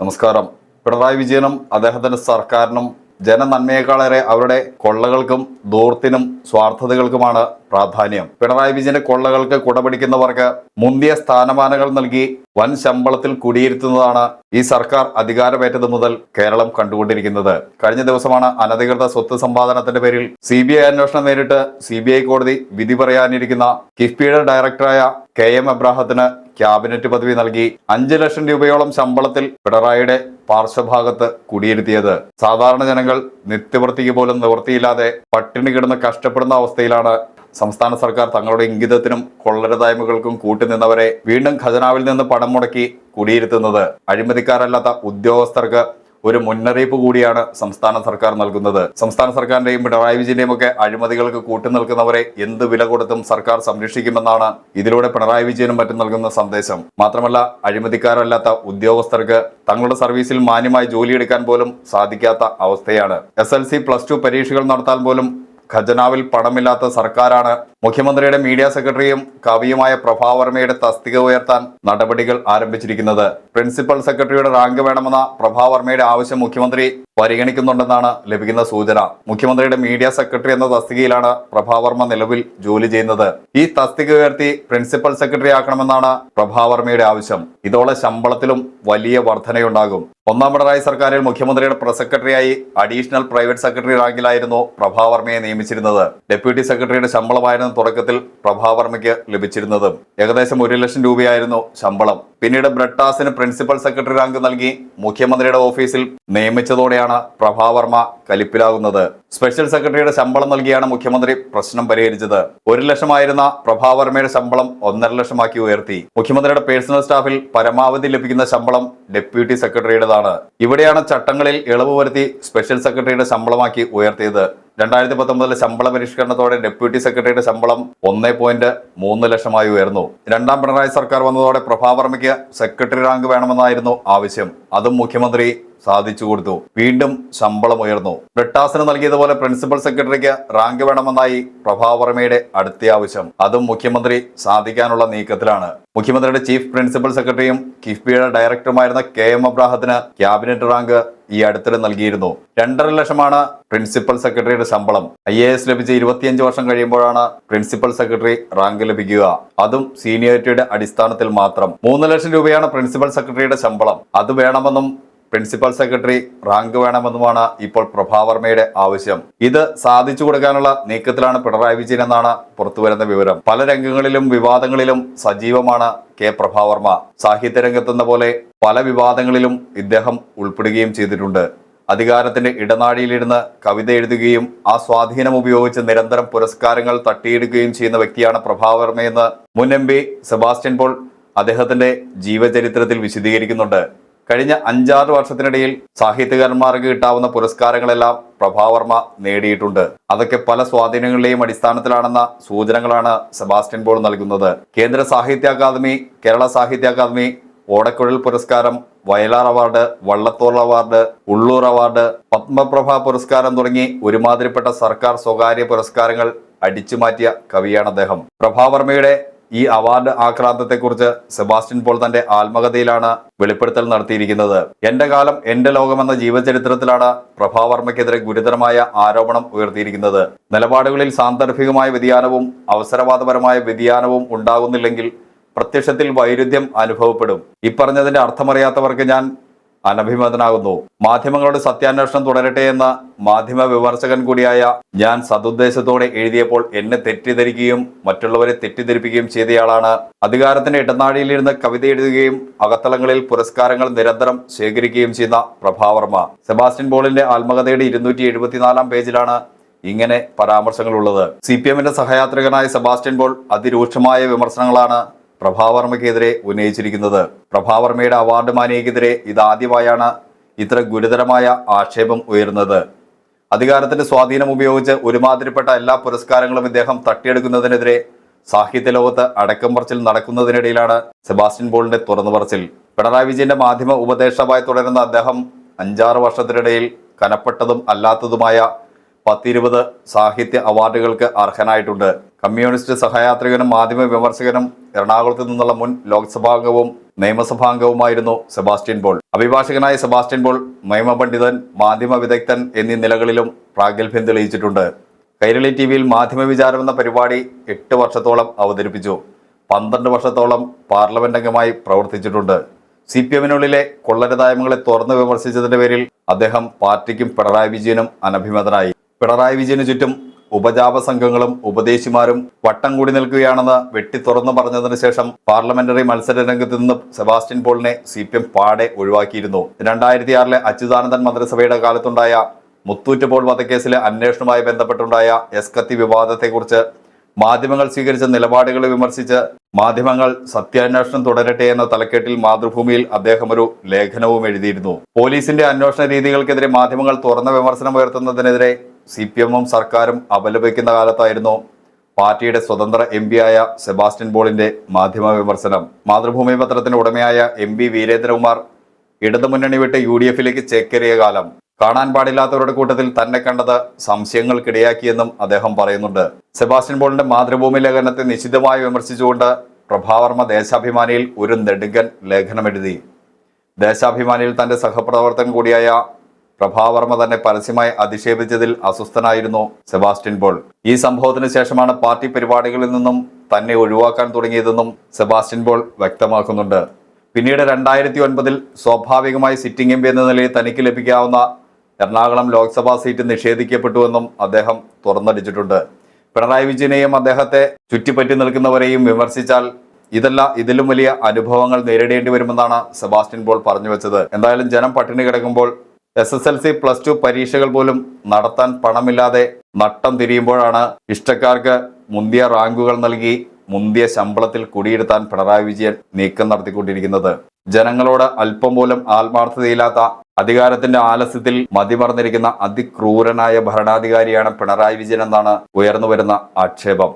നമസ്കാരം. പിണറായി വിജയനും അദ്ദേഹത്തിന്റെ സർക്കാരിനും ജനനന്മയേക്കാളേറെ അവരുടെ കൊള്ളകൾക്കും ദൂർത്തിനും സ്വാർത്ഥതകൾക്കുമാണ് പ്രാധാന്യം. പിണറായി വിജയന്റെ കൊള്ളകൾക്ക് കുടപിടിക്കുന്നവർക്ക് മുന്തിയ സ്ഥാനമാനങ്ങൾ നൽകി വൻ ശമ്പളത്തിൽ കുടിയിരുത്തുന്നതാണ് ഈ സർക്കാർ അധികാരമേറ്റത് മുതൽ കേരളം കണ്ടുകൊണ്ടിരിക്കുന്നത്. കഴിഞ്ഞ ദിവസമാണ് അനധികൃത സ്വത്ത് സമ്പാദനത്തിന്റെ പേരിൽ സി ബി ഐ അന്വേഷണം നേരിട്ട് സി ബി ഐ കോടതി വിധി പറയാനിരിക്കുന്ന കിഫ്ബിയുടെ ഡയറക്ടറായ കെ എം എബ്രാഹത്തിന് ക്യാബിനറ്റ് പദവി നൽകി അഞ്ചു ലക്ഷം രൂപയോളം ശമ്പളത്തിൽ പിണറായിയുടെ പാർശ്വഭാഗത്ത് കുടിയിരുത്തിയത്. സാധാരണ ജനങ്ങൾ നിത്യവൃത്തിക്ക് പോലും നിവൃത്തിയില്ലാതെ പട്ടിണി കിടന്ന് കഷ്ടപ്പെടുന്ന അവസ്ഥയിലാണ് സംസ്ഥാന സർക്കാർ തങ്ങളുടെ ഇംഗിതത്തിനും കൊള്ളരുതായ്മകൾക്കും കൂട്ടുനിന്നവരെ വീണ്ടും ഖജനാവിൽ നിന്ന് പണം മുടക്കി കുടിയിരുത്തുന്നത്. അഴിമതിക്കാരല്ലാത്ത ഉദ്യോഗസ്ഥർക്ക് ഒരു മുന്നറിയിപ്പ് കൂടിയാണ് സംസ്ഥാന സർക്കാർ നൽകുന്നത്. സംസ്ഥാന സർക്കാരിന്റെയും പിണറായി വിജയന്റെയും ഒക്കെ അഴിമതികൾക്ക് കൂട്ടുനിൽക്കുന്നവരെ എന്ത് വില കൊടുത്തും സർക്കാർ സംരക്ഷിക്കുമെന്നാണ് ഇതിലൂടെ പിണറായി വിജയനും മറ്റും നൽകുന്ന സന്ദേശം. മാത്രമല്ല അഴിമതിക്കാരല്ലാത്ത ഉദ്യോഗസ്ഥർക്ക് തങ്ങളുടെ സർവീസിൽ മാന്യമായി ജോലിയെടുക്കാൻ പോലും സാധിക്കാത്ത അവസ്ഥയാണ്. S L C plus two പരീക്ഷകൾ നടത്താൻ പോലും ഖജനാവിൽ പണമില്ലാത്ത സർക്കാരാണ് മുഖ്യമന്ത്രിയുടെ മീഡിയ സെക്രട്ടറിയും കവിയുമായ പ്രഭാവർമ്മയുടെ തസ്തിക ഉയർത്താൻ നടപടികൾ ആരംഭിച്ചിരിക്കുന്നത്. പ്രിൻസിപ്പൽ സെക്രട്ടറിയുടെ റാങ്ക് വേണമെന്ന പ്രഭാവർമ്മയുടെ ആവശ്യം മുഖ്യമന്ത്രി പരിഗണിക്കുന്നുണ്ടെന്നാണ് ലഭിക്കുന്ന സൂചന. മുഖ്യമന്ത്രിയുടെ മീഡിയ സെക്രട്ടറി എന്ന തസ്തികയിലാണ് പ്രഭാവർമ്മ നിലവിൽ ജോലി ചെയ്യുന്നത്. ഈ തസ്തിക ഉയർത്തി പ്രിൻസിപ്പൽ സെക്രട്ടറി ആക്കണമെന്നാണ് പ്രഭാവർമ്മയുടെ ആവശ്യം. ഇതോടെ ശമ്പളത്തിലും വലിയ വർധനയുണ്ടാകും. ഒന്നാം പിണറായി സർക്കാരിൽ മുഖ്യമന്ത്രിയുടെ പ്രസ് സെക്രട്ടറിയായി അഡീഷണൽ പ്രൈവറ്റ് സെക്രട്ടറി റാങ്കിലായിരുന്നു പ്രഭാവർമ്മയെ നിയമിച്ചിരുന്നത്. ഡെപ്യൂട്ടി സെക്രട്ടറിയുടെ ശമ്പളമായിരുന്നു തുടക്കത്തിൽ പ്രഭാവർമ്മയ്ക്ക് ലഭിച്ചിരുന്നത്. ഏകദേശം ഒരു ലക്ഷം രൂപയായിരുന്നു ശമ്പളം. പിന്നീട് ബ്രട്ടാസിന് പ്രിൻസിപ്പൽ സെക്രട്ടറി റാങ്ക് നൽകി മുഖ്യമന്ത്രിയുടെ ഓഫീസിൽ നിയമിച്ചതോടെയാണ് പ്രഭാവർമ്മ കലിപ്പിലാകുന്നത്. സ്പെഷ്യൽ സെക്രട്ടറിയുടെ ശമ്പളം നൽകിയാണ് മുഖ്യമന്ത്രി പ്രശ്നം പരിഹരിച്ചത്. ഒരു ലക്ഷമായിരുന്ന പ്രഭാവർമ്മയുടെ ശമ്പളം ഒന്നര ലക്ഷമാക്കി ഉയർത്തി. മുഖ്യമന്ത്രിയുടെ പേഴ്സണൽ സ്റ്റാഫിൽ പരമാവധി ലഭിക്കുന്ന ശമ്പളം ഡെപ്യൂട്ടി സെക്രട്ടറിയുടേതാണ്. ഇവിടെയാണ് ചട്ടങ്ങളിൽ ഇളവ് വരുത്തി സ്പെഷ്യൽ സെക്രട്ടറിയുടെ ശമ്പളമാക്കി ഉയർത്തിയത്. രണ്ടായിരത്തി പത്തൊമ്പതിലെ ശമ്പള പരിഷ്കരണത്തോടെ ഡെപ്യൂട്ടി സെക്രട്ടറിയുടെ ശമ്പളം ഒന്നേ പോയിന്റ് മൂന്ന് ലക്ഷമായി ഉയർന്നു. രണ്ടാം പിണറായി സർക്കാർ വന്നതോടെ പ്രഭാവർമ്മയ്ക്ക് സെക്രട്ടറി റാങ്ക് വേണമെന്നായിരുന്നു ആവശ്യം. അതും മുഖ്യമന്ത്രി സാധിച്ചു കൊടുത്തു. വീണ്ടും ശമ്പളം ഉയർന്നു. ബ്രിട്ടാസിന് നൽകിയതുപോലെ പ്രിൻസിപ്പൽ സെക്രട്ടറിക്ക് റാങ്ക് വേണമെന്നായി പ്രഭാവർമ്മയുടെ അടുത്ത ആവശ്യം അതും മുഖ്യമന്ത്രി സാധിക്കാനുള്ള നീക്കത്തിലാണ്. മുഖ്യമന്ത്രിയുടെ ചീഫ് പ്രിൻസിപ്പൽ സെക്രട്ടറിയും കിഫ്ബിയുടെ ഡയറക്ടറുമായിരുന്ന കെ എം അബ്രാഹത്തിന് ക്യാബിനറ്റ് റാങ്ക് ഈ അടുത്തിടെ നൽകിയിരുന്നു. രണ്ടര ലക്ഷമാണ് പ്രിൻസിപ്പൽ സെക്രട്ടറിയുടെ ശമ്പളം. ഐ എ എസ് ലഭിച്ച ഇരുപത്തിയഞ്ച് വർഷം കഴിയുമ്പോഴാണ് പ്രിൻസിപ്പൽ സെക്രട്ടറി റാങ്ക് ലഭിക്കുക. അതും സീനിയോറിറ്റിയുടെ അടിസ്ഥാനത്തിൽ മാത്രം. മൂന്ന് ലക്ഷം രൂപയാണ് പ്രിൻസിപ്പൽ സെക്രട്ടറിയുടെ ശമ്പളം. അത് വേണമെന്നും പ്രിൻസിപ്പൽ സെക്രട്ടറി റാങ്ക് വേണമെന്നുമാണ് ഇപ്പോൾ പ്രഭാവർമ്മയുടെ ആവശ്യം. ഇത് സാധിച്ചു കൊടുക്കാനുള്ള നീക്കത്തിലാണ് പിണറായി വിജയൻ എന്നാണ് പുറത്തുവരുന്ന വിവരം. പല രംഗങ്ങളിലും വിവാദങ്ങളിലും സജീവമാണ് കെ പ്രഭാവർമ്മ. സാഹിത്യരംഗത്തെന്ന പോലെ പല വിവാദങ്ങളിലും ഇദ്ദേഹം ഉൾപ്പെടുകയും ചെയ്തിട്ടുണ്ട്. അധികാരത്തിന്റെ ഇടനാഴിയിലിരുന്ന് കവിത എഴുതുകയും ആ സ്വാധീനം ഉപയോഗിച്ച് നിരന്തരം പുരസ്കാരങ്ങൾ തട്ടിയെടുക്കുകയും ചെയ്യുന്ന വ്യക്തിയാണ് പ്രഭാവർമ്മയെന്ന് മുൻ എം പി സെബാസ്റ്റ്യൻ പോൾ അദ്ദേഹത്തിന്റെ ജീവചരിത്രത്തിൽ വിശദീകരിക്കുന്നുണ്ട്. കഴിഞ്ഞ അഞ്ചാറ് വർഷത്തിനിടയിൽ സാഹിത്യകാരന്മാർക്ക് കിട്ടാവുന്ന പുരസ്കാരങ്ങളെല്ലാം പ്രഭാവർമ്മ നേടിയിട്ടുണ്ട്. അതൊക്കെ പല സ്വാധീനങ്ങളുടെയും അടിസ്ഥാനത്തിലാണെന്ന സൂചനകളാണ് സെബാസ്റ്റ്യൻ പോൾ നൽകുന്നത്. കേന്ദ്ര സാഹിത്യ അക്കാദമി കേരള സാഹിത്യ അക്കാദമി ഓടക്കുഴൽ പുരസ്കാരം Vayalar award Vallathol award Ulloor award Padmaprabha പുരസ്കാരം തുടങ്ങി ഒരുമാതിരിപ്പെട്ട സർക്കാർ സ്വകാര്യ പുരസ്കാരങ്ങൾ അടിച്ചുമാറ്റിയ കവിയാണ് അദ്ദേഹം. പ്രഭാവർമ്മയുടെ ഈ അവാർഡ് ആക്രാന്തത്തെക്കുറിച്ച് സെബാസ്റ്റ്യൻ പോൾ തന്റെ ആത്മകഥയിലാണ് വെളിപ്പെടുത്തൽ നടത്തിയിരിക്കുന്നത്. എന്റെ കാലം എന്റെ ലോകം എന്ന ജീവചരിത്രത്തിലാണ് പ്രഭാവർമ്മയ്ക്കെതിരെ ഗുരുതരമായ ആരോപണം ഉയർത്തിയിരിക്കുന്നത്. നിലപാടുകളിൽ സാന്ദർഭികമായ വ്യതിയാനവും അവസരവാദപരമായ വ്യതിയാനവും ഉണ്ടാകുന്നില്ലെങ്കിൽ പ്രത്യക്ഷത്തിൽ വൈരുദ്ധ്യം അനുഭവപ്പെടും. ഇപ്പറഞ്ഞതിന്റെ അർത്ഥമറിയാത്തവർക്ക് ഞാൻ അനഭിമതനാകുന്നു മാധ്യമങ്ങളുടെ സത്യാന്വേഷണം തുടരട്ടെ എന്ന മാധ്യമ വിമർശകൻ കൂടിയായ ഞാൻ സതുദ്ദേശത്തോടെ എഴുതിയപ്പോൾ എന്നെ തെറ്റിദ്ധരിക്കുകയും മറ്റുള്ളവരെ തെറ്റിദ്ധരിപ്പിക്കുകയും ചെയ്തയാളാണ്. അധികാരത്തിന്റെ ഇടനാഴിയിലിരുന്ന് കവിത എഴുതുകയും അകത്തളങ്ങളിൽ പുരസ്കാരങ്ങൾ നിരന്തരം ശേഖരിക്കുകയും ചെയ്യുന്ന പ്രഭാവർമ്മ. സെബാസ്റ്റ്യൻ പോളിന്റെ ആത്മകഥയുടെ ഇരുന്നൂറ്റി എഴുപത്തിനാലാം പേജിലാണ് ഇങ്ങനെ പരാമർശങ്ങളുള്ളത്. സി പി എമ്മിന്റെ സഹയാത്രികനായ സെബാസ്റ്റ്യൻ പോൾ അതിരൂക്ഷമായ വിമർശനങ്ങളാണ് പ്രഭാവർമ്മയ്ക്കെതിരെ ഉന്നയിച്ചിരിക്കുന്നത്. പ്രഭാവർമ്മയുടെ അവാർഡ് മാനിയക്കെതിരെ ഇതാദ്യമായാണ് ഇത്ര ഗുരുതരമായ ആക്ഷേപം ഉയരുന്നത്. അധികാരത്തിന്റെ സ്വാധീനം ഉപയോഗിച്ച് ഒരുമാതിരിപ്പെട്ട എല്ലാ പുരസ്കാരങ്ങളും ഇദ്ദേഹം തട്ടിയെടുക്കുന്നതിനെതിരെ സാഹിത്യ ലോകത്ത് അടക്കം പറച്ചിൽ നടക്കുന്നതിനിടയിലാണ് സെബാസ്റ്റ്യൻ ബോളിന്റെ തുറന്നു പറച്ചിൽ. പിണറായി വിജയന്റെ മാധ്യമ ഉപദേഷ്ടാവായി തുടരുന്ന അദ്ദേഹം അഞ്ചാറ് വർഷത്തിനിടയിൽ കനപ്പെട്ടതും അല്ലാത്തതുമായ പത്തിരുപത് സാഹിത്യ അവാർഡുകൾക്ക് അർഹനായിട്ടുണ്ട്. കമ്മ്യൂണിസ്റ്റ് സഹയാത്രികനും മാധ്യമ വിമർശകനും എറണാകുളത്ത് നിന്നുള്ള മുൻ ലോക്സഭാംഗവും നിയമസഭാംഗവുമായിരുന്നു സെബാസ്റ്റ്യൻ പോൾ. അഭിഭാഷകനായ സെബാസ്റ്റ്യൻ പോൾ നിയമപണ്ഡിതൻ മാധ്യമ വിദഗ്ധൻ എന്നീ നിലകളിലും പ്രാഗൽഭ്യം തെളിയിച്ചിട്ടുണ്ട്. കൈരളി ടി വിയിൽ മാധ്യമ വിചാരം എന്ന പരിപാടി എട്ട് വർഷത്തോളം അവതരിപ്പിച്ചു. പന്ത്രണ്ട് വർഷത്തോളം പാർലമെന്റ് അംഗമായി പ്രവർത്തിച്ചിട്ടുണ്ട്. സി പി എമ്മിനുള്ളിലെ കൊള്ളരുതായ്മകളെ തുറന്നു വിമർശിച്ചതിന്റെ പേരിൽ അദ്ദേഹം പാർട്ടിക്കും പിണറായി വിജയനും അനഭിമതനായി. പിണറായി വിജയന് ചുറ്റും ഉപജാപ സംഘങ്ങളും ഉപദേശിമാരും വട്ടം കൂടി നിൽക്കുകയാണെന്ന് വെട്ടി തുറന്നു പറഞ്ഞതിന് ശേഷം പാർലമെന്ററി മത്സര രംഗത്ത് നിന്ന് സെബാസ്റ്റ്യൻ പോളിനെ സി പി എം പാടെ ഒഴിവാക്കിയിരുന്നു. രണ്ടായിരത്തി ആറിലെ അച്യുതാനന്ദൻ മന്ത്രിസഭയുടെ കാലത്തുണ്ടായ മുത്തൂറ്റ് പോൾ വധക്കേസിലെ അന്വേഷണവുമായി ബന്ധപ്പെട്ടുണ്ടായ എസ് കത്തി വിവാദത്തെക്കുറിച്ച് മാധ്യമങ്ങൾ സ്വീകരിച്ച നിലപാടുകളെ വിമർശിച്ച് മാധ്യമങ്ങൾ സത്യാന്വേഷണം തുടരട്ടെ എന്ന തലക്കെട്ടിൽ മാതൃഭൂമിയിൽ അദ്ദേഹം ഒരു ലേഖനവും എഴുതിയിരുന്നു. പോലീസിന്റെ അന്വേഷണ രീതികൾക്കെതിരെ മാധ്യമങ്ങൾ തുറന്ന വിമർശനം ഉയർത്തുന്നതിനെതിരെ സി പി എമ്മും സർക്കാരും അപലപിക്കുന്ന കാലത്തായിരുന്നു പാർട്ടിയുടെ സ്വതന്ത്ര എം ആയ സെബാസ്റ്റ്യൻ ബോളിന്റെ മാധ്യമ വിമർശനം. മാതൃഭൂമി പത്രത്തിന്റെ ഉടമയായ എം പി വീരേന്ദ്രകുമാർ ഇടതുമുന്നണി വിട്ട് യു ഡി എഫിലേക്ക് ചേക്കേറിയ കാലം. കാണാൻ പാടില്ലാത്തവരുടെ കൂട്ടത്തിൽ തന്നെ കണ്ടത് സംശയങ്ങൾക്കിടയാക്കിയെന്നും അദ്ദേഹം പറയുന്നുണ്ട്. സെബാസ്റ്റ്യൻ ബോളിന്റെ മാതൃഭൂമി ലേഖനത്തെ നിശിതമായി വിമർശിച്ചുകൊണ്ട് പ്രഭാവർമ്മ ദേശാഭിമാനിയിൽ ഒരു നെടുങ്കൻ ലേഖനം എഴുതി ദേശാഭിമാനിയിൽ തന്റെ സഹപ്രവർത്തകൻ കൂടിയായ പ്രഭാവർമ്മ തന്നെ പരസ്യമായി അധിക്ഷേപിച്ചതിൽ അസ്വസ്ഥനായിരുന്നു സെബാസ്റ്റ്യൻ ബോൾ ഈ സംഭവത്തിന് ശേഷമാണ് പാർട്ടി പരിപാടികളിൽ നിന്നും തന്നെ ഒഴിവാക്കാൻ തുടങ്ങിയതെന്നും സെബാസ്റ്റ്യൻ ബോൾ വ്യക്തമാക്കുന്നുണ്ട്. പിന്നീട് രണ്ടായിരത്തി ഒൻപതിൽ സ്വാഭാവികമായി സിറ്റിംഗ് എം പി എന്ന നിലയിൽ തനിക്ക് ലഭിക്കാവുന്ന എറണാകുളം ലോക്സഭാ സീറ്റ് നിഷേധിക്കപ്പെട്ടുവെന്നും അദ്ദേഹം തുറന്നടിച്ചിട്ടുണ്ട്. പിണറായി വിജയനെയും അദ്ദേഹത്തെ ചുറ്റിപ്പറ്റി നിൽക്കുന്നവരെയും വിമർശിച്ചാൽ ഇതല്ല ഇതിലും വലിയ അനുഭവങ്ങൾ നേരിടേണ്ടി വരുമെന്നാണ് സെബാസ്റ്റ്യൻ പോൾ പറഞ്ഞു വെച്ചത്. എന്തായാലും ജനം പട്ടിണി കിടക്കുമ്പോൾ S S L C plus two പരീക്ഷകൾ പോലും നടത്താൻ പണമില്ലാതെ നട്ടം തിരിയുമ്പോഴാണ് ഇഷ്ടക്കാർക്ക് മുന്തിയ റാങ്കുകൾ നൽകി മുന്തിയ ശമ്പളത്തിൽ കുടിയിരുത്താൻ പിണറായി വിജയൻ നീക്കം നടത്തിക്കൊണ്ടിരിക്കുന്നത്. ജനങ്ങളോട് അല്പം പോലും ആത്മാർത്ഥതയില്ലാത്ത അധികാരത്തിന്റെ ആലസ്യത്തിൽ മതിമറന്നിരിക്കുന്ന അതിക്രൂരനായ ഭരണാധികാരിയാണ് പിണറായി വിജയൻ എന്നാണ് ഉയർന്നു വരുന്ന ആക്ഷേപം.